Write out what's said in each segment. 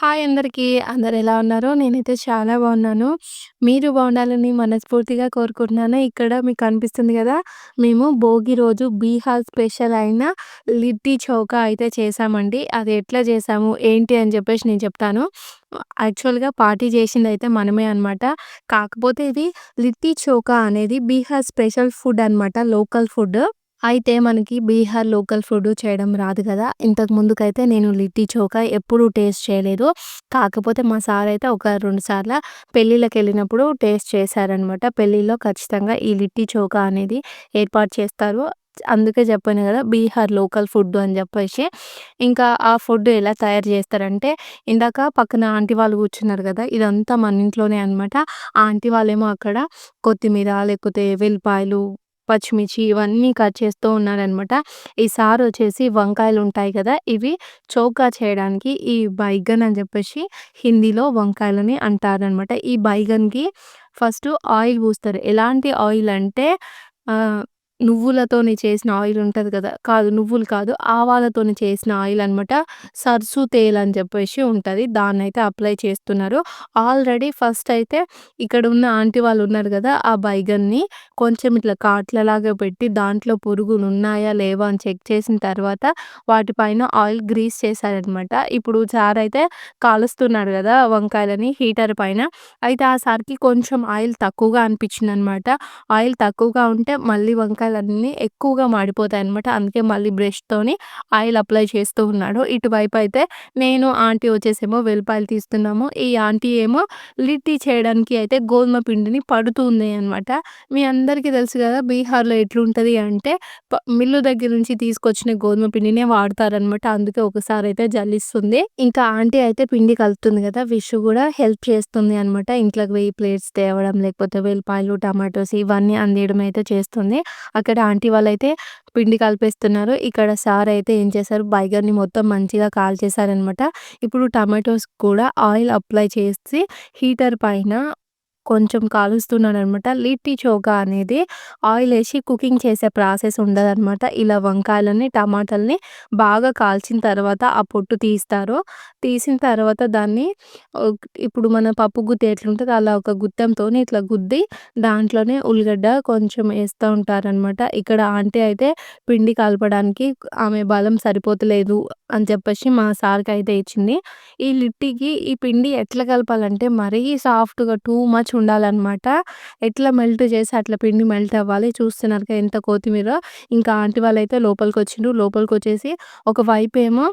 Hi అందరికీ. అందరు ఎలా ఉన్నారో నేనైతే చాలా బాగున్నాను. మీరు బాగుండాలని మనస్ఫూర్తిగా కోరుకుంటున్నాను. ఇక్కడ మీకు అనిపిస్తుంది కదా మేము భోగి రోజు బీహార్ స్పెషల్ అయిన లిట్టి చౌకా అయితే చేసామండి అది ఎట్లా చేసాము ఏంటి అని చెప్పేసి నేను చెప్తాను. యాక్చువల్‌గా పార్టీ చేసింది అయితే మనమే అనమాట. కాకపోతే ఇది లిట్టి చోకా అనేది బీహార్ స్పెషల్ ఫుడ్ అనమాట. Local food. అయితే మనకి బీహార్ లోకల్ ఫుడ్ చేయడం రాదు కదా. ఇంతకు ముందుకైతే నేను లిట్టి చోకా ఎప్పుడూ టేస్ట్ చేయలేదు. కాకపోతే మా సార్ అయితే ఒక రెండు సార్లు పెళ్ళిళ్ళకి వెళ్ళినప్పుడు టేస్ట్ చేశారనమాట పెళ్ళిలో ఖచ్చితంగా ఈ లిట్టి చోకా అనేది ఏర్పాటు చేస్తారు. అందుకే చెప్పాను కదా బీహార్ లోకల్ ఫుడ్ అని చెప్పేసి. ఇంకా ఆ ఫుడ్ ఎలా తయారు చేస్తారంటే ఇందాక పక్కన ఆంటీ వాళ్ళు కూర్చున్నారు కదా ఇదంతా మన ఇంట్లోనే అనమాట ఆంటీ వాళ్ళేమో అక్కడ కొత్తిమీర లేకపోతే వెల్లిపాయలు పచ్చిమిర్చి ఇవన్నీ కట్ చేస్తూ ఉన్నారనమాట. ఈ సార్ వచ్చేసి వంకాయలు ఉంటాయి కదా! ఇవి చౌకా చేయడానికి ఈ బైగన్ అని చెప్పేసి హిందీలో వంకాయలని అంటారనమాట. ఈ బైగన్‌కి ఫస్ట్ ఆయిల్ పూస్తారు. ఎలాంటి ఆయిల్ అంటే నువ్వులతోని చేసిన ఆయిల్ ఉంటుంది కదా! కాదు నువ్వులు కాదు. ఆవాలతోని చేసిన ఆయిల్ అనమాట. సర్సు తేల్ అని చెప్పేసి ఉంటుంది దాన్ని అయితే అప్లై చేస్తున్నారు. ఆల్రెడీ ఫస్ట్ అయితే ఇక్కడ ఉన్న ఆంటీ వాళ్ళు ఉన్నారు కదా! ఆ బైగన్‌ని కొంచెం ఇట్లా కాట్లలాగా పెట్టి దాంట్లో పురుగులు ఉన్నాయా? లేవా? అని చెక్ చేసిన తర్వాత వాటిపైన ఆయిల్ గ్రీస్ చేశారనమాట. ఇప్పుడు సార్ అయితే కాలుస్తున్నాడు కదా! వంకాయలని హీటర్ పైన. అయితే ఆ సార్‌కి కొంచెం ఆయిల్ తక్కువగా అనిపించిందనమాట. ఆయిల్ తక్కువగా ఉంటే మళ్ళీ వంకాయ వంకాయలన్నీ ఎక్కువగా మాడిపోతాయి అనమాట అందుకే మళ్ళీ బ్రష్‌తోని ఆయిల్ అప్లై చేస్తూ ఉన్నాడు. ఇటువైపు అయితే నేను, ఆంటీ వచ్చేసేమో వెల్లిపాయలు తీస్తున్నాము. ఈ ఆంటీ ఏమో లిట్టి చేయడానికి అయితే గోధుమ పిండిని పడుతూ ఉంది అనమాట. మీ అందరికీ తెలుసు కదా! బీహార్‌లో ఎట్లుంటుంది అంటే ప మిల్లు దగ్గర నుంచి తీసుకొచ్చిన గోధుమ పిండినే వాడతారనమాట. అందుకే ఒకసారి అయితే జల్లిస్తుంది. ఇంకా ఆంటీ అయితే పిండి కలుపుతుంది కదా! విషు కూడా హెల్ప్ చేస్తుంది అనమాట. ఇంట్లోకి వెయ్యి ప్లేట్స్ తేవడం లేకపోతే వెల్లిపాయలు, టమాటోస్ ఇవన్నీ అందేయడం అయితే చేస్తుంది. అక్కడ ఆంటీ వాళ్ళైతే పిండి కలిపేస్తున్నారు. ఇక్కడ సార్ అయితే ఏం చేశారు బైగర్ని మొత్తం మంచిగా కాల్చేశారనమాట. ఇప్పుడు టమాటోస్ కూడా ఆయిల్ అప్లై చేసి హీటర్ పైన కొంచెం కాలుస్తున్నాడనమాట. లిట్టి చోకా అనేది ఆయిల్ వేసి కుకింగ్ చేసే ప్రాసెస్ ఉండదనమాట. ఇలా వంకాయలని, టమాటాలని బాగా కాల్చిన తర్వాత ఆ పొట్టు తీస్తారు. తీసిన తర్వాత దాన్ని ఇప్పుడు మన పప్పు గుత్తి ఎట్లుంటదో అలా ఒక గుత్తంతోని ఇట్లా గుద్ది దాంట్లోనే ఉల్లిగడ్డ కొంచెం వేస్తూ ఉంటారనమాట. ఇక్కడ ఆంటీ అయితే పిండి కలపడానికి ఆమె బలం సరిపోతలేదు అని చెప్పేసి మా సార్‌కి అయితే ఇచ్చింది. ఈ లిట్టికి ఈ పిండి ఎట్లా కలపాలంటే మరీ సాఫ్ట్‌గా టూ మచ్ ఉండాలన్నమాట ఎట్లా మెల్ట్ చేసి అట్లా పిండి మెల్ట్ అవ్వాలి. చూస్తున్నారు కదా ఎంత కొత్తిమీర ఇంకా ఆంటీ వాళ్ళైతే లోపలికి లోపలికొచ్చేసి ఒక ఏమో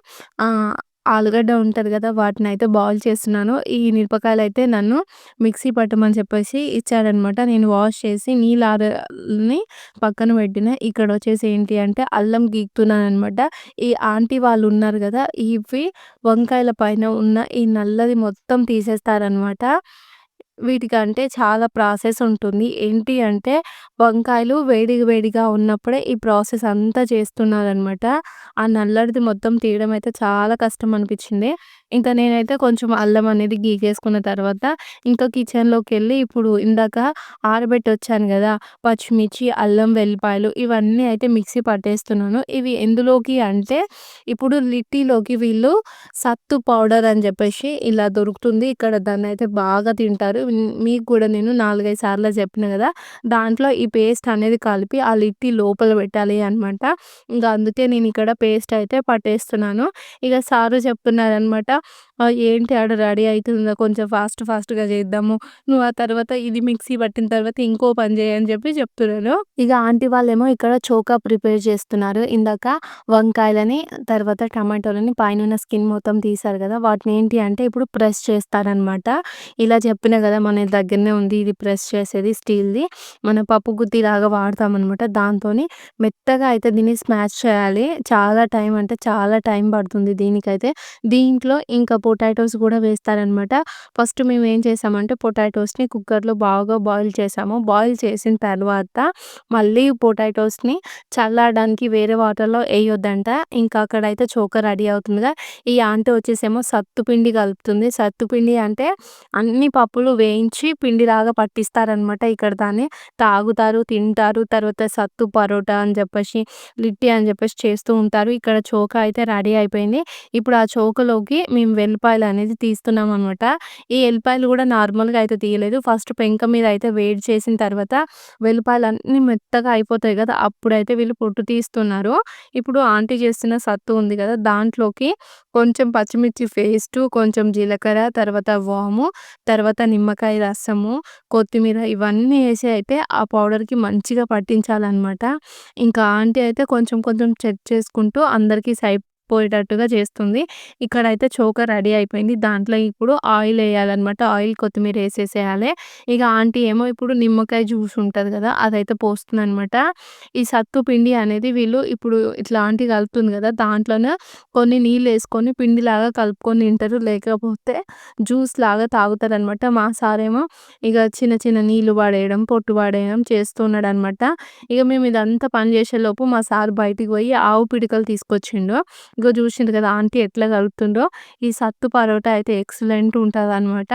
ఆలుగడ్డ ఉంటుంది కదా! వాటిని అయితే బాయిల్ చేస్తున్నాను. ఈ మిరపకాయలైతే నన్ను మిక్సీ పట్టమని చెప్పేసి ఇచ్చాడనమాట. నేను వాష్ చేసి నీళ్ళని పక్కన పెట్టిన. ఇక్కడ వచ్చేసి ఏంటి అంటే అల్లం గీకుతున్నాననమాట. ఈ ఆంటీ వాళ్ళు ఉన్నారు కదా! ఇవి వంకాయల పైన ఉన్న ఈ నల్లది మొత్తం తీసేస్తారనమాట. వీటికంటే చాలా ప్రాసెస్ ఉంటుంది. ఏంటి అంటే వంకాయలు వేడి వేడిగా ఉన్నప్పుడే ఈ ప్రాసెస్ అంతా చేస్తున్నారనమాట. ఆ నల్లడిది మొత్తం తీయడం అయితే చాలా కష్టం అనిపించింది. ఇంకా నేనైతే కొంచెం అల్లం అనేది గీకేసుకున్న తర్వాత ఇంకా కిచెన్లోకి వెళ్ళి ఇప్పుడు ఇందాక ఆరబెట్టి వచ్చాను కదా! పచ్చిమిర్చి, అల్లం, వెల్లిపాయలు ఇవన్నీ అయితే మిక్సీ పట్టేస్తున్నాను. ఇవి ఎందులోకి అంటే ఇప్పుడు లిట్టీలోకి వీళ్ళు సత్తు పౌడర్ అని చెప్పేసి ఇలా దొరుకుతుంది. ఇక్కడ దాన్నయితే బాగా తింటారు. మీకు కూడా నేను నాలుగైదు సార్లు చెప్పిన కదా! దాంట్లో ఈ పేస్ట్ అనేది కలిపి ఆ లిట్టి లోపల పెట్టాలి అనమాట. ఇంకా అందుకే నేను ఇక్కడ పేస్ట్ అయితే పట్టేస్తున్నాను. ఇక సారు చెప్తున్నారనమాట. ఏంటి ఆడ రెడీ అవుతుందా కొంచెం ఫాస్ట్ ఫాస్ట్‌గా చేద్దాము. నువ్వు ఆ తర్వాత ఇది మిక్సీ పట్టిన తర్వాత ఇంకో పని చేయని చెప్పి చెప్తున్నాను ఇక ఆంటీ వాళ్ళేమో ఇక్కడ చోకా ప్రిపేర్ చేస్తున్నారు. ఇందాక వంకాయలని, తర్వాత టమాటోలని పైనున్న స్కిన్ మొత్తం తీశారు కదా! వాటిని ఏంటి అంటే ఇప్పుడు ప్రెస్ చేస్తారనమాట. ఇలా చెప్పిన కదా! మన దగ్గరనే ఉంది ఇది ప్రెస్ చేసేది స్టీల్‌ది. మన పప్పు గుత్తి లాగా వాడతాం వాడతామనమాట. దాంతోని మెత్తగా అయితే దీన్ని స్మాష్ చేయాలి. చాలా టైం అంటే చాలా టైం పడుతుంది దీనికైతే. దీంట్లో ఇంకా పొటాటోస్ కూడా వేస్తారనమాట. ఫస్ట్ మేము ఏం చేసామంటే పొటాటోస్‌ని కుక్కర్‌లో బాగా బాయిల్ చేసాము. బాయిల్ చేసిన తర్వాత మళ్ళీ పొటాటోస్‌ని చల్లడానికి వేరే వాటర్‌లో వేయొద్దంట ఇంకా అక్కడైతే చోక రెడీ అవుతుందిగా. ఈ ఆంటీ వచ్చేసేమో సత్తుపిండి కలుపుతుంది. సత్తు పిండి అంటే అన్ని పప్పులు వేయించి పిండిలాగా పట్టిస్తారనమాట ఇక్కడ దాన్ని తాగుతారు తింటారు తర్వాత సత్తు పరోటా అని చెప్పేసి లిట్టి అని చెప్పేసి చేస్తూ ఉంటారు ఇక్కడ చోక అయితే రెడీ అయిపోయింది ఇప్పుడు ఆ చోకలోకి మేము వెల్లిపాయలు అనేది తీస్తున్నాం అనమాట ఈ వెల్లిపాయలు కూడా నార్మల్గా అయితే తీయలేదు. ఫస్ట్ పెంక మీద అయితే వేడి చేసిన తర్వాత వెల్లిపాయలు అన్నీ మెత్తగా అయిపోతాయి కదా అప్పుడైతే వీళ్ళు పొట్టు తీస్తున్నారు. ఇప్పుడు ఆంటీ చేస్తున్న సత్తు ఉంది కదా దాంట్లోకి కొంచెం పచ్చిమిర్చి పేస్టు కొంచెం జీలకర్ర తర్వాత వాము తర్వాత నిమ్మకాయ రసము కొత్తిమీర ఇవన్నీ వేసి అయితే ఆ పౌడర్కి మంచిగా పట్టించాలన్నమాట. ఇంకా ఆంటీ అయితే కొంచెం కొంచెం చెక్ చేసుకుంటూ అందరికీ సై పోయేటట్టుగా చేస్తుంది. ఇక్కడైతే చోక రెడీ అయిపోయింది. దాంట్లో ఇప్పుడు ఆయిల్ వేయాలన్నమాట. ఆయిల్ కొత్తిమీర వేసేసేయాలి. ఇక ఆంటీ ఏమో ఇప్పుడు నిమ్మకాయ జ్యూస్ ఉంటుంది కదా అదైతే పోస్తుంది అనమాట ఈ సత్తు పిండి అనేది వీళ్ళు ఇప్పుడు ఇట్లా ఆంటీ కలుపుతుంది కదా దాంట్లోనే కొన్ని నీళ్ళు వేసుకొని పిండిలాగా కలుపుకొని తింటారు. లేకపోతే జ్యూస్ లాగా తాగుతారు అనమాట మా సారేమో ఇక చిన్న చిన్న నీళ్ళు పడేయడం పొట్టు పడేయడం చేస్తున్నాడు అనమాట ఇక మేము ఇదంతా పని చేసేలోపు మా సార్ బయటికి పోయి ఆవు పిడికలు తీసుకొచ్చిండు. ఇగో చూసిండ్రు కదా ఆంటీ ఎట్లా కలుపుతుందో ఈ సత్తు పరోటా అయితే ఎక్సలెంట్ అనమాట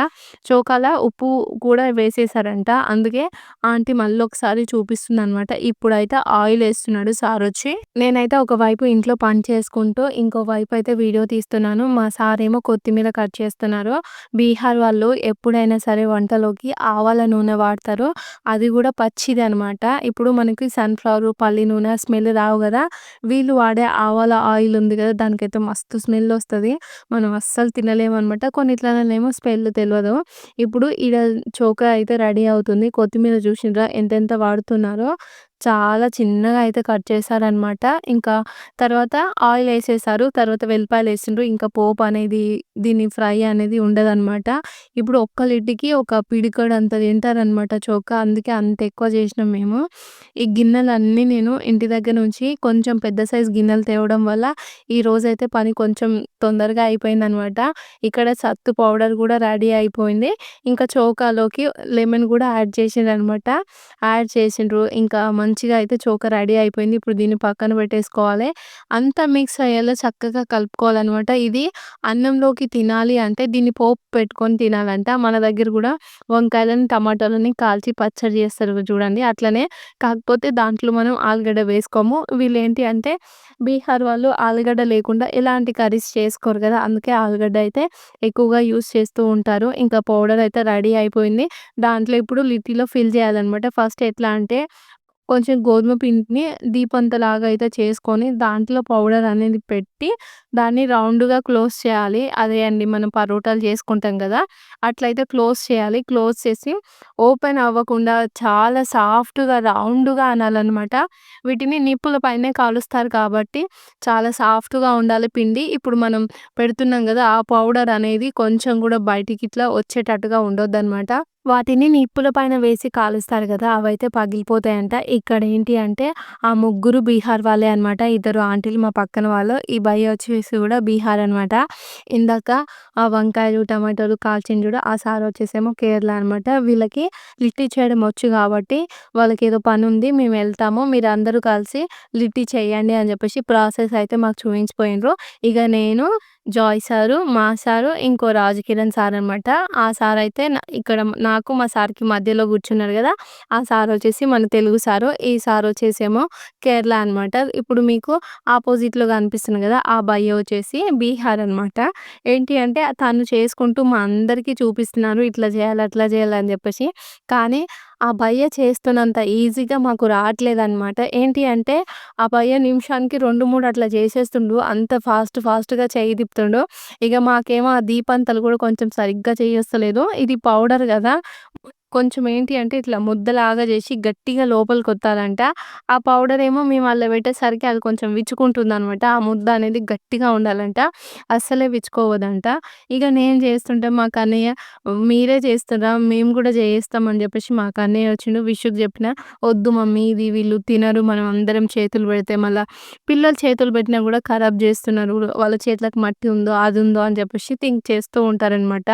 చోకాల ఉప్పు కూడా వేసేసారంట. అందుకే ఆంటీ మళ్ళీ ఒకసారి చూపిస్తుంది అనమాట ఇప్పుడైతే ఆయిల్ వేస్తున్నాడు సార్ వచ్చి నేనైతే ఒకవైపు ఇంట్లో పని చేసుకుంటూ ఇంకో వైపు అయితే వీడియో తీస్తున్నాను. మా సార్ ఏమో కొత్తిమీర కట్ చేస్తున్నారు. బీహార్ వాళ్ళు ఎప్పుడైనా సరే వంటలోకి ఆవాల నూనె వాడతారు. అది కూడా పచ్చిది అనమాట ఇప్పుడు మనకి సన్ఫ్లవర్ పల్లి నూనె స్మెల్ రావు కదా వీళ్ళు వాడే ఆవాల ఆయిల్ ఉంది కదా దానికైతే మస్తు స్మెల్ వస్తుంది. మనం అస్సలు తినలేమనమాట కొన్నిట్లనేమో స్మెల్ తెలియదు ఇప్పుడు ఈడ చోక అయితే రెడీ అవుతుంది. కొత్తిమీర చూసిండ్రా ఎంతెంత వాడుతున్నారో? చాలా చిన్నగా అయితే కట్ చేశారనమాట ఇంకా తర్వాత ఆయిల్ వేసేసారు. తర్వాత వెల్లిపాయలు వేసిండ్రు. ఇంకా పోపు అనేది దీని ఫ్రై అనేది ఉండదనమాట ఇప్పుడు ఒక్క లిడ్డికి ఒక పిడికడు అంత తింటారనమాట చోక. అందుకే అంత ఎక్కువ చేసినాం మేము. ఈ గిన్నెలన్నీ నేను ఇంటి దగ్గర నుంచి కొంచెం పెద్ద సైజ్ గిన్నెలు తేవడం వల్ల ఈ రోజైతే పని కొంచెం తొందరగా అయిపోయింది అనమాట ఇక్కడ సత్తు పౌడర్ కూడా రెడీ అయిపోయింది. ఇంకా చోకాలోకి లెమన్ కూడా యాడ్ చేసిండ్రనమాట యాడ్ చేసిండ్రు. ఇంకా మంచి మంచిగా అయితే చోక రెడీ అయిపోయింది. ఇప్పుడు దీన్ని పక్కన పెట్టేసుకోవాలి. అంతా మిక్స్ అయ్యేలా చక్కగా కలుపుకోవాలన్నమాట. ఇది అన్నంలోకి తినాలి అంటే దీన్ని పోపు పెట్టుకొని తినాలంట. మన దగ్గర కూడా వంకాయలని టమాటాలని కాల్చి పచ్చడి చేస్తారు చూడండి. అట్లనే కాకపోతే దాంట్లో మనం ఆలుగడ్డ వేసుకోము. వీళ్ళు ఏంటి అంటే బీహార్ వాళ్ళు ఆలుగడ్డ లేకుండా ఎలాంటి కర్రీస్ చేసుకోరు కదా. అందుకే ఆలుగడ్డ అయితే ఎక్కువగా యూస్ చేస్తూ ఉంటారు. ఇంకా పౌడర్ అయితే రెడీ అయిపోయింది. దాంట్లో ఇప్పుడు లిట్టీలో ఫిల్ చేయాలన్నమాట. ఫస్ట్ ఎట్లా అంటే కొంచెం గోధుమ పిండిని దీపంతలాగా అయితే చేసుకొని దాంట్లో పౌడర్ అనేది పెట్టి దాన్ని రౌండ్‌గా క్లోజ్ చేయాలి. అదే అండి మనం పరోటాలు చేసుకుంటాం కదా అట్లయితే క్లోజ్ చేయాలి. క్లోజ్ చేసి ఓపెన్ అవ్వకుండా చాలా సాఫ్ట్‌గా రౌండ్‌గా అనాలన్నమాట వీటిని నిప్పుల పైనే కాలుస్తారు కాబట్టి చాలా సాఫ్ట్‌గా ఉండాలి పిండి. ఇప్పుడు మనం పెడుతున్నాం కదా ఆ పౌడర్ అనేది కొంచెం కూడా బయటికి ఇట్లా వచ్చేటట్టుగా ఉండొద్దనమాట. వాటిని నిప్పుల పైన వేసి కాలుస్తారు కదా అవైతే పగిలిపోతాయంట. ఇక్కడ ఏంటి అంటే ఆ ముగ్గురు బీహార్ వాళ్ళే అనమాట. ఇద్దరు ఆంటీలు మా పక్కన వాళ్ళు. ఈ భయ్య వచ్చేసి కూడా బీహార్ అనమాట. ఇందాక ఆ వంకాయలు, టమాటాలు కాల్చింది చూడు ఆ సార్ వచ్చేసేమో కేరళ అనమాట. వీళ్ళకి లిట్టి చేయడం వచ్చు కాబట్టి వాళ్ళకి ఏదో పని ఉంది మేము వెళ్తాము మీరు అందరూ కలిసి లిట్టి చేయండి అని చెప్పేసి ప్రాసెస్ అయితే మాకు చూపించిపోయిండ్రు. ఇక నేను జాయ్ సారు, మా సారు, ఇంకో రాజకిరణ్ సార్ అనమాట. ఆ సార్ అయితే ఇక్కడ నాకు మా సార్‌కి మధ్యలో కూర్చున్నారు కదా ఆ సార్ వచ్చేసి మన తెలుగు సారు. ఈ సార్ వచ్చేసేమో కేరళ అనమాట. ఇప్పుడు మీకు ఆపోజిట్‌లో కనిపిస్తుంది కదా ఆ భయ్య వచ్చేసి బీహార్ అనమాట. ఏంటి అంటే తను చేసుకుంటూ మా అందరికీ చూపిస్తున్నారు. ఇట్లా చేయాలి, అట్లా చేయాలి అని చెప్పేసి. కానీ ఆ భయ్య చేస్తున్నంత ఈజీగా మాకు రావట్లేదనమాట. ఏంటి అంటే ఆ భయ్య నిమిషానికి రెండు మూడు అట్లా చేసేస్తుండు. అంత ఫాస్ట్ ఫాస్ట్‌గా చేయి తిప్పుతుండు. ఇక మాకేమో ఆ దీపంతలు కూడా కొంచెం సరిగ్గా చేయొస్తలేదు. ఇది పౌడర్ కదా కొంచెం ఏంటి అంటే ఇట్లా ముద్దలాగా చేసి గట్టిగా లోపలికి కొత్తాలంట ఆ పౌడర్ ఏమో మేము అందులో పెట్టేసరికి అది కొంచెం విచ్చుకుంటుంది అనమాట ఆ ముద్ద అనేది గట్టిగా ఉండాలంట. అస్సలే విచ్చుకోవద్దంట. ఇక నేను చేస్తుంటే మా కన్నయ్య మీరే చేస్తుర్రా మేము కూడా చేయిస్తామని అని చెప్పేసి మా కన్నయ్య వచ్చిండు. విషుకు చెప్పిన "వద్దు మమ్మీ ఇది వీళ్ళు తినరు. మనం అందరం చేతులు పెడితే మళ్ళా పిల్లలు చేతులు పెట్టినా కూడా ఖరాబ్ చేస్తున్నారు. వాళ్ళ చేతులకు మట్టి ఉందో, అది ఉందో అని చెప్పేసి థింక్ చేస్తూ ఉంటారనమాట.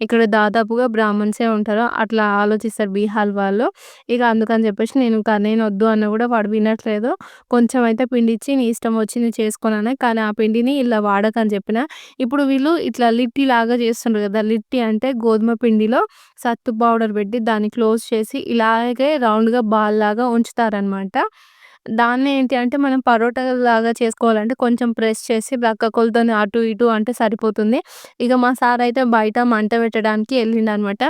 ఇక్కడ దాదాపుగా బ్రాహ్మణ్సే ఉంటారు. అట్లా ఆలోచిస్తారు బీహాల్ వాళ్ళు. ఇక అందుకని చెప్పేసి నేను నేను వద్దు అన్న కూడా వాడు వినట్లేదు. కొంచెం అయితే పిండిచ్చి నీ ఇష్టం వచ్చింది చేసుకున్నాను కానీ ఆ పిండిని ఇలా వాడకని చెప్పిన. ఇప్పుడు వీళ్ళు ఇట్లా లిట్టి లాగా చేస్తుండ్రు కదా! లిట్టి అంటే గోధుమ పిండిలో సత్తు పౌడర్ పెట్టి దాన్ని క్లోజ్ చేసి ఇలాగే రౌండ్‌గా బాల్ లాగా ఉంచుతారనమాట. దాన్ని ఏంటి అంటే మనం పరోటాలాగా చేసుకోవాలంటే కొంచెం ప్రెస్ చేసి పక్క కొలతోని అటు ఇటు అంటే సరిపోతుంది. ఇక మా సార్ అయితే బయట మంట పెట్టడానికి వెళ్ళిండనమాట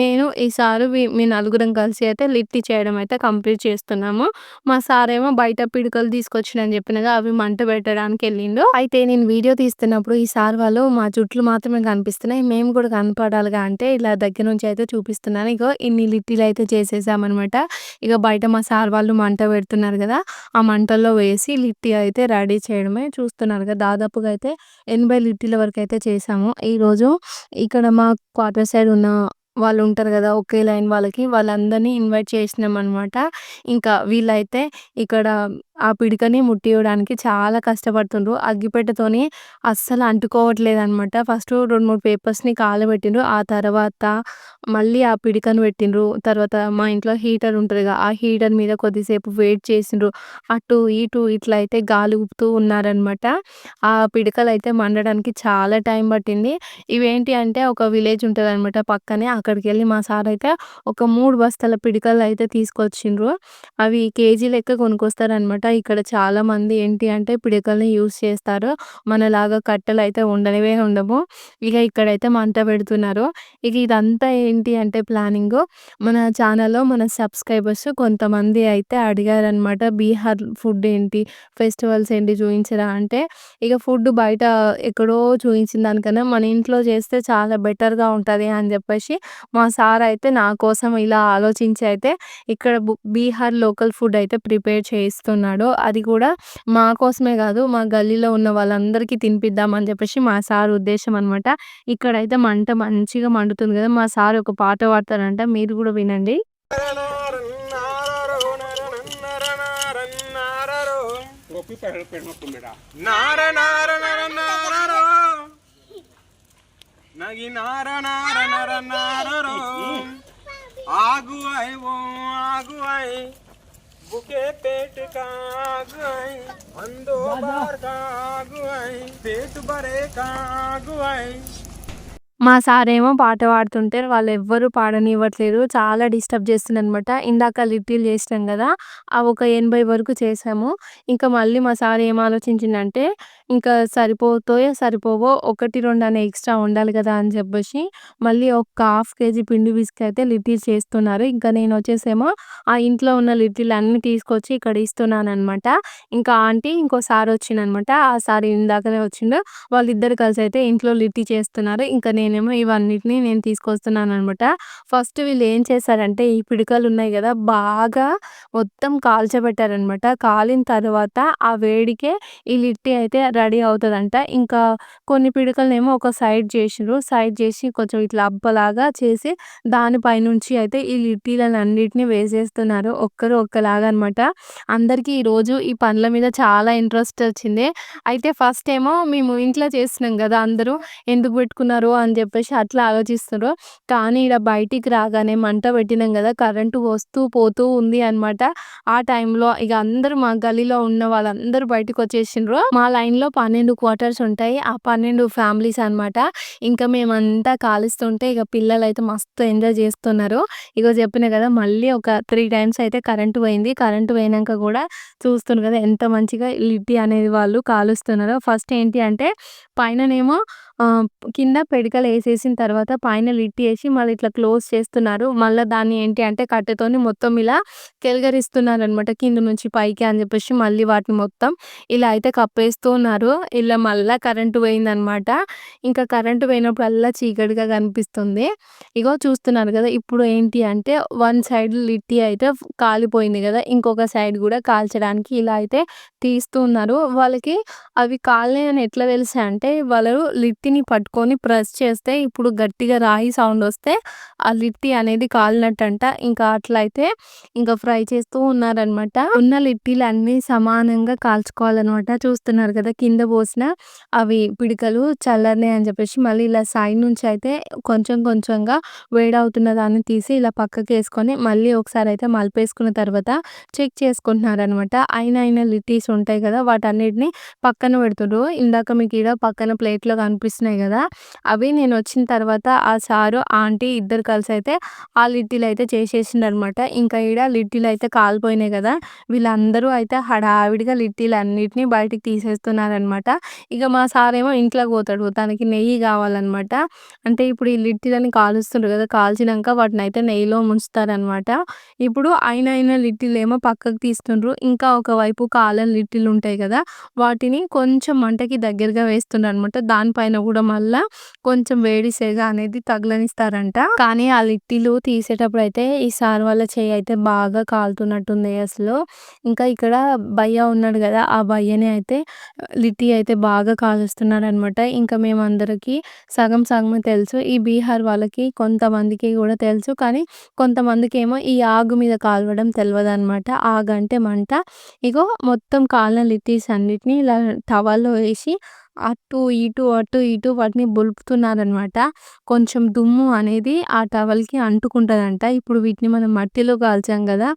నేను ఈ సారు మీ నలుగురం కలిసి అయితే లిట్టి చేయడం అయితే కంప్లీట్ చేస్తున్నాము. మా సార్ ఏమో బయట పిడకలు తీసుకొచ్చిండని చెప్పినగా అవి మంట పెట్టడానికి వెళ్ళిండు అయితే నేను వీడియో తీస్తున్నప్పుడు ఈ సార్ వాళ్ళు మా జుట్లు మాత్రమే కనిపిస్తున్నాయి. మేము కూడా కనపడాలిగా అంటే ఇలా దగ్గర నుంచి అయితే చూపిస్తున్నాను. ఇక ఇన్ని లిట్టిలు అయితే చేసేసామనమాట. ఇక బయట మా సార్ వాళ్ళు మంట పెడుతున్నారు కదా! ఆ మంటల్లో వేసి లిట్టి అయితే రెడీ చేయడమే చూస్తున్నారు కదా దాదాపుగా అయితే 80 లిట్టీల అయితే చేసాము ఈరోజు ఇక్కడ మా క్వార్టర్ సైడ్ ఉన్న వాళ్ళు ఉంటారు కదా! ఒకే లైన్ వాళ్ళకి వాళ్ళందరినీ ఇన్వైట్ చేసినాం అనమాట ఇంకా వీళ్ళైతే ఇక్కడ ఆ పిడకని ముట్టియడానికి చాలా కష్టపడుతుండ్రు. అగ్గిపెట్టెతోని అస్సలు అంటుకోవట్లేదనమాట. ఫస్ట్ రెండు మూడు పేపర్స్‌ని కాలబెట్టిండ్రు. ఆ తర్వాత మళ్ళీ ఆ పిడకను పెట్టిండ్రు. తర్వాత మా ఇంట్లో హీటర్ ఉంటుంది ఆ హీటర్ మీద కొద్దిసేపు వెయిట్ చేసిండ్రు. అటు ఇటు ఇట్లా అయితే గాలి ఊపుతూ ఉన్నారనమాట. ఆ పిడకలైతే మండడానికి చాలా టైం పట్టింది. ఇవేంటి అంటే ఒక విలేజ్ ఉంటదనమాట పక్కనే. అక్కడికి వెళ్ళి మా సార్ అయితే ఒక మూడు బస్తాల పిడకలైతే తీసుకొచ్చిండ్రు. అవి కేజీ లెక్క కొనుక్కొస్తారనమాట. ఇక్కడ చాలామంది ఏంటి అంటే పిడకల్ని యూస్ చేస్తారు. మనలాగా కట్టెలైతే ఉండనివే ఉండవు. ఇక ఇక్కడైతే మంట పెడుతున్నారు. ఇక ఇదంతా ఏంటి అంటే ప్లానింగు మన ఛానల్‌లో మన సబ్స్క్రైబర్స్ కొంతమంది అయితే అడిగారనమాట. బీహార్ ఫుడ్ ఏంటి? ఫెస్టివల్స్ ఏంటి చూపించరా అంటే, ఇక ఫుడ్ బయట ఎక్కడో చూపించిన దానికన్నా మన ఇంట్లో చేస్తే చాలా బెటర్‌గా ఉంటుంది అని చెప్పేసి మా సార్ అయితే నా కోసం ఇలా ఆలోచించి అయితే ఇక్కడ బీహార్ లోకల్ ఫుడ్ అయితే ప్రిపేర్ చేయిస్తున్నాడు. చేస్తున్నాడో అది కూడా మా కోసమే కాదు మా గల్లీలో ఉన్న వాళ్ళందరికీ తినిపిద్దామని చెప్పేసి మా సార్ ఉద్దేశం అనమాట ఇక్కడైతే మంట మంచిగా మండుతుంది కదా మా సార్ ఒక పాట పాడతారంట మీరు కూడా వినండి ఆగు ఆగు बुके पेट का आगु आई अंधो बार का आगु आई पेट भरे का आगु आई మా సారేమో పాట పాడుతుంటే వాళ్ళెవ్వరు పాడనివ్వట్లేదు. చాలా డిస్టర్బ్ చేస్తుండనమాట. ఇందాక లిట్టీలు చేసినాం కదా! అవి ఒక 80 వరకు చేశాము. ఇంకా మళ్ళీ మా సార్ ఏం ఆలోచించిండంటే, ఇంకా సరిపోతాయో సరిపోవో 1, 2 అనే ఎక్స్‌ట్రా ఉండాలి కదా! అని చెప్పేసి మళ్ళీ ఒక హాఫ్ కేజీ పిండి పిసికి అయితే లిటిల్ చేస్తున్నారు. ఇంకా నేనొచ్చేసేమో ఆ ఇంట్లో ఉన్న లిట్టీలన్నీ తీసుకొచ్చి ఇక్కడ ఇస్తున్నాను అనమాట ఇంకా ఆంటీ ఇంకో సార్ వచ్చిండనమాట. ఆ సార్ ఇందాకనే వచ్చిండు. వాళ్ళిద్దరు కలిసి అయితే ఇంట్లో లిట్టి చేస్తున్నారు. ఇంకా నేనేమో ఇవన్నిటిని నేను తీసుకొస్తున్నాననమాట. ఫస్ట్ వీళ్ళు ఏం చేశారంటే ఈ పిడకలు ఉన్నాయి కదా! బాగా మొత్తం కాల్చబెట్టారనమాట. కాలిన తర్వాత ఆ వేడికే ఈ లిట్టి అయితే రెడీ అవుతుందంట ఇంకా కొన్ని పిడకలనేమో ఒక సైడ్ చేసిండ్రు. సైడ్ చేసి కొంచెం ఇట్లా అబ్బలాగా చేసి దానిపైనుంచి అయితే ఈ లిట్టీలనన్నిటిని వేసేస్తున్నారు. ఒక్కరు ఒక్కలాగా అనమాట. అందరికీ ఈరోజు ఈ పనుల మీద చాలా ఇంట్రెస్ట్ వచ్చింది. అయితే ఫస్ట్ ఏమో మేము ఇంట్లో చేస్తున్నాం కదా! అందరూ ఎందుకు పెట్టుకున్నారు అని చెప్పేసి అట్లా ఆలోచిస్తున్నారు కానీ ఈడ బయటికి రాగానే మంట పెట్టినాం కదా! కరెంటు వస్తూ పోతూ ఉంది అనమాట. ఆ టైంలో ఇక అందరూ మా గల్లీలో ఉన్న వాళ్ళందరూ బయటికొచ్చేసిండ్రు. మా లైన్‌లో 12 క్వార్టర్స్ ఉంటాయి. ఆ 12 ఫ్యామిలీస్ అనమాట. ఇంకా మేమంతా కాలుస్తుంటే ఇక పిల్లలు అయితే మస్తు ఎంజాయ్ చేస్తున్నారు. ఇగో చెప్పినా కదా! మళ్ళీ ఒక త్రీ టైమ్స్ అయితే కరెంట్ పోయింది. కరెంట్ పోయినాక కూడా చూస్తున్నారు కదా! ఎంత మంచిగా లిడ్డి అనేది వాళ్ళు కాలుస్తున్నారు ఫస్ట్ ఏంటి అంటే పైననేమో కింద పెడికలు వేసేసిన తర్వాత పైన లిట్టి వేసి మళ్ళీ ఇట్లా క్లోజ్ చేస్తున్నారు. మళ్ళీ దాన్ని ఏంటి అంటే కట్టెతోని మొత్తం ఇలా కెలగరిస్తున్నారు అనమాట కింద నుంచి పైకి అని చెప్పేసి మళ్ళీ వాటిని మొత్తం ఇలా అయితే కప్పేస్తూ ఉన్నారు. ఇలా మళ్ళీ కరెంట్ పోయిందనమాట. ఇంకా కరెంట్ పోయినప్పుడల్లా చీకటిగా కనిపిస్తుంది. ఇగో చూస్తున్నారు కదా! ఇప్పుడు ఏంటి అంటే వన్ సైడ్ లిట్టి అయితే కాలిపోయింది కదా! ఇంకొక సైడ్ కూడా కాల్చడానికి ఇలా అయితే తీస్తూ ఉన్నారు. వాళ్ళకి అవి కాలినాయని ఎట్లా తెలుసా అంటే వాళ్ళు లిట్టిని పట్టుకొని ప్రెస్ చేస్తే ఇప్పుడు గట్టిగా రాయి సౌండ్ వస్తే ఆ లిట్టి అనేది కాలినట్టంట. ఇంకా అట్లయితే ఇంకా ఫ్రై చేస్తూ ఉన్నారనమాట. ఉన్న లిట్టీలన్నీ సమానంగా కాల్చుకోవాలన్నమాట చూస్తున్నారు కదా! కింద పోసిన అవి పిడికలు చల్లరినాయి అని చెప్పేసి మళ్ళీ ఇలా సైడ్ నుంచి అయితే కొంచెం కొంచెంగా వేడవుతున్న దాన్ని తీసి ఇలా పక్కకి వేసుకొని మళ్ళీ ఒకసారి అయితే మలిపేసుకున్న తర్వాత చెక్ చేసుకుంటున్నారనమాట. అయిన అయిన లిట్టీస్ ఉంటాయి కదా! వాటన్నిటిని పక్కన పెడుతుండ్రు ఇందాక మీకు ఈడ పక్కన ప్లేట్‌లో కనిపిస్తున్నాయి కదా! అవి నేను వచ్చిన తర్వాత ఆ సారు, ఆంటీ ఇద్దరు కలిసి అయితే ఆ లిట్టీలయితే చేసేసిండ్రనమాట. ఇంకా ఈడ లిట్టీలయితే కాలిపోయినాయి కదా! వీళ్ళందరూ అయితే హడావిడిగా లిట్టీలన్నిటిని బయటికి అనమాట ఇక మా సారేమో ఇంట్లోకి పోతాడు. తనకి నెయ్యి కావాలన్నమాట అంటే ఇప్పుడు ఈ లిట్టీలని కాలుస్తుండ్రు కదా! కాల్చినాక వాటిని అయితే నెయ్యిలో ముంచుతారనమాట. ఇప్పుడు అయిన అయిన లిట్టీలేమో పక్కకు తీస్తుండ్రు. ఇంకా ఒకవైపు కాలని లిట్టీలుంటాయి కదా! వాటిని కొంచెం మంటకి దగ్గరగా వేస్తుండ్రు అనమాట దానిపైన కూడా మళ్ళా కొంచెం వేడి సేగ అనేది తగలనిస్తారంట. కానీ ఆ లిట్టీలు అయితే ఈ సార్ వాళ్ళ చేయి అయితే బాగా కాలుతున్నట్టుంది అసలు. ఇంకా ఇక్కడ భయ్య ఉన్నాడు కదా! ఆ భయ్యాని అయితే లిట్టి అయితే బాగా కాలుస్తున్నారనమాట. ఇంకా మేమందరికీ సగం సగమే తెలుసు. ఈ బీహార్ వాళ్ళకి కొంతమందికి కూడా తెలుసు. కానీ కొంతమందికి ఏమో ఈ ఆగు మీద కాలవడం తెలియదు అనమాట ఆగంటే మంట. ఇగో మొత్తం కాలిన లిట్టీస్ అన్నిటిని ఇలా టవల్‌లో వేసి అటు ఇటు, అటు ఇటు వాటిని బొలుపుతున్నారనమాట కొంచెం దుమ్ము అనేది ఆ టవల్‌కి అంటుకుంటుందంట ఇప్పుడు వీటిని మనం మట్టిలో కాల్చాం కదా!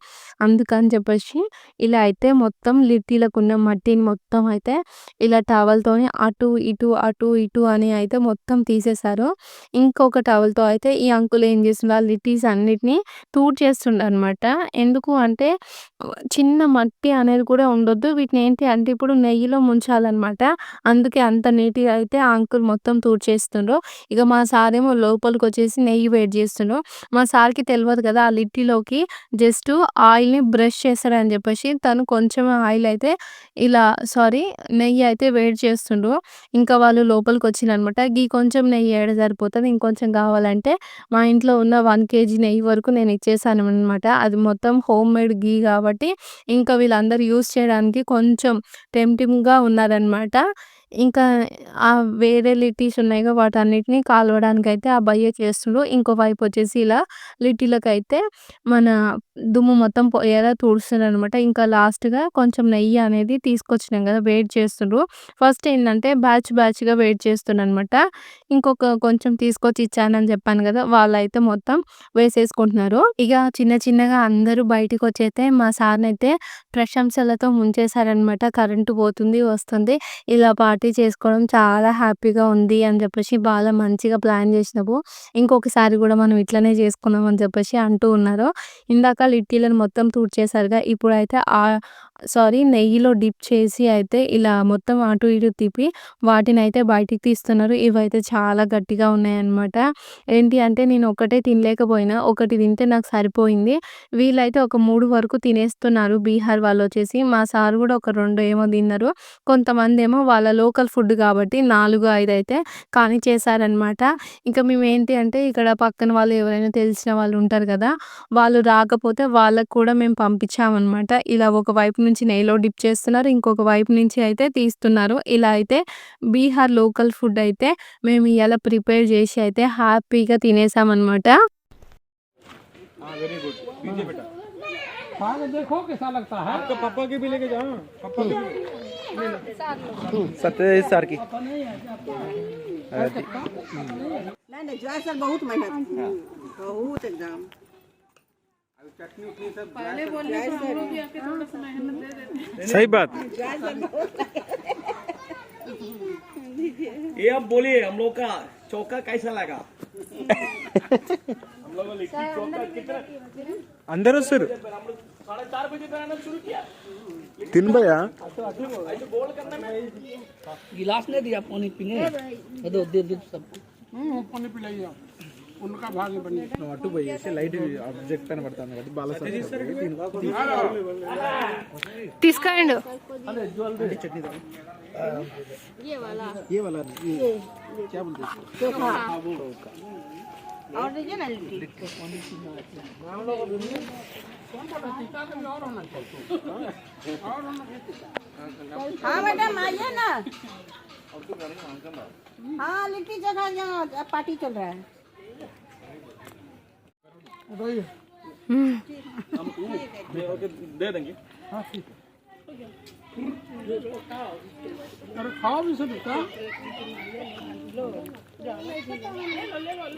అందుకని చెప్పేసి ఇలా అయితే మొత్తం లిట్టీలకు ఉన్న మట్టిని మొత్తం అయితే ఇలా టవల్‌తోని అటు ఇటు, అటు ఇటు అని అయితే మొత్తం తీసేశారు. ఇంకొక టవల్‌తో అయితే ఈ అంకుల్ ఏం చేస్తుండు ఆ లిట్టీస్ అన్నిటిని అనమాట ఎందుకు అంటే చిన్న మట్టి అనేది కూడా ఉండొద్దు. వీటిని ఏంటి అంటే ఇప్పుడు నెయ్యిలో ముంచాలనమాట. అందుకే అంత నీట్‌గా అయితే ఆ అంకుల్ మొత్తం తూడ్చేస్తుండ్రు. ఇక మా సార్ ఏమో లోపలికి వచ్చేసి నెయ్యి వేడి చేస్తుండు. మా సార్‌కి తెలియదు కదా! ఆ లిట్టీలోకి జస్ట్ ఆయిల్‌ని బ్రష్ చేస్తాడని చెప్పేసి తను కొంచెం ఆయిల్ అయితే ఇలా సారీ నెయ్యి అయితే వేడి చేస్తుండ్రు. ఇంకా వాళ్ళు లోపలికి వచ్చిందనమాట గీ కొంచెం నెయ్యి ఏడ సరిపోతుంది ఇంకొంచెం కావాలంటే మా ఇంట్లో ఉన్న వన్ కేజీ నెయ్యి వరకు నేను ఇచ్చేసాననమాట. అది మొత్తం హోమ్ మేడ్ గీ కాబట్టి ఇంకా వీళ్ళందరూ యూజ్ చేయడానికి కొంచెం టెంప్టింగ్‌గా ఉన్నారనమాట. ఇంకా ఆ వేరే లిట్టీస్ ఉన్నాయిగా వాటన్నిటిని అయితే ఆ భయ్యా చేస్తుండు. ఇంకో వైపు వచ్చేసి ఇలా లిట్టీలకైతే మన దుమ్ము మొత్తం పోయేలా తుడుస్తున్నారనమాట. ఇంకా లాస్ట్‌గా కొంచెం నెయ్యి అనేది తీసుకొచ్చినాం కదా! వేడి చేస్తుండ్రు. ఫస్ట్ ఏంటంటే బ్యాచ్ బ్యాచ్‌గా వేడి అనమాట ఇంకొక కొంచెం తీసుకొచ్చి ఇచ్చానని చెప్పాను కదా! వాళ్ళైతే మొత్తం వేసేసుకుంటున్నారు. ఇక చిన్న చిన్నగా అందరూ బయటికొచ్చైతే మా సార్‌నైతే ప్రశంసలతో ముంచేశారనమాట. కరెంటు పోతుంది, వస్తుంది. ఇలా పార్టీ చేసుకోవడం చాలా హ్యాపీగా ఉంది అని చెప్పేసి బాగా మంచిగా ప్లాన్ చేసినప్పుడు ఇంకొకసారి కూడా మనం ఇట్లనే చేసుకుందాం అని చెప్పేసి అంటూ ఉన్నారు. ఇందాక లిట్టీలను మొత్తం తూడ్చేశారుగా ఇప్పుడైతే సారీ నెయ్యిలో డిప్ చేసి అయితే ఇలా మొత్తం అటు ఇటు తిప్పి వాటిని అయితే బయటికి తీస్తున్నారు. ఇవైతే చాలా గట్టిగా ఉన్నాయన్నమాట. ఏంటి అంటే నేను ఒకటే తినలేకపోయినా. ఒకటి తింటే నాకు సరిపోయింది. వీళ్ళైతే ఒక మూడు వరకు తినేస్తున్నారు బీహార్ వాళ్ళు వచ్చేసి మా సార్ కూడా ఒక రెండు ఏమో తిన్నారు. కొంతమందేమో వాళ్ళ లోకల్ ఫుడ్ కాబట్టి 4, 5 అయితే కానీ చేశారనమాట ఇంకా మేమేంటి అంటే ఇక్కడ పక్కన వాళ్ళు ఎవరైనా తెలిసిన వాళ్ళు ఉంటారు కదా! వాళ్ళు రాకపోతే వాళ్ళకు కూడా మేము పంపించామనమాట. ఇలా ఒక వైపు నుంచి నెయ్యిలో డిప్ చేస్తున్నారు. ఇంకొక వైపు నుంచి అయితే తీస్తున్నారు. ఇలా అయితే బీహార్ లోకల్ ఫుడ్ అయితే మేము ఇయాల ప్రిపేర్ చేసి అయితే హ్యాపీగా తినేసామనమాట. हाँ वेरी गुड दीजिए बेटा खा के देखो कैसा लगता है आपका पापा पहले बोलने हम लोग भी आके थोड़ा सा मेहनत दे देते सही बात। ये आप बोलिए हम लोग का चौका कैसा लगा? हम लोगों ने चौका कितना अंदर सर। साढ़े चार बजे शुरू किया तीन बया हाँ। गिलास नहीं दिया पानी पीने। दे सबको। हम्म, पानी पिलाइए उनका भाग्य बने అటు పోయేసి లైట్ ఆబ్జెక్ట్ పైన పడుతుంది కాబట్టి బాగా తీసుకురండి. ये वाला ये क्या बोलते हैं और दीजिए ना लिट्टी हाँ मैडम आइए ना हाँ लिट्टी जगह यहाँ पार्टी चल रहा है बताइए ओके दे देंगे हाँ ठीक है अरे खाओ भी सब का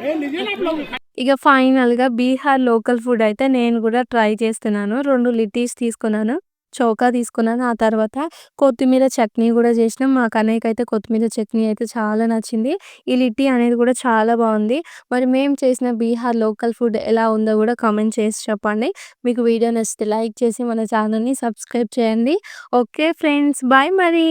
ए लीजिए ना आप लोग ఇక ఫైనల్‌గా బీహార్ లోకల్ ఫుడ్ అయితే నేను గూడా ట్రై చేస్తున్నాను. 2 లిట్టీస్ తీసుకున్నాను. చౌకా తీసుకున్నాను. ఆ తర్వాత కొత్తిమీర చట్నీ కూడా చేసినాం. మా అయితే కొత్తిమీర చట్నీ అయితే చాలా నచ్చింది. ఈ లిట్టి అనేది కూడా చాలా బాగుంది మరి మేము చేసిన బీహార్ లోకల్ ఫుడ్ ఎలా ఉందో కూడా కామెంట్ చేసి చెప్పండి. మీకు వీడియో నచ్చితే లైక్ చేసి మన ఛానల్‌ని సబ్స్క్రైబ్ చేయండి. Okay friends. బాయ్ మరి.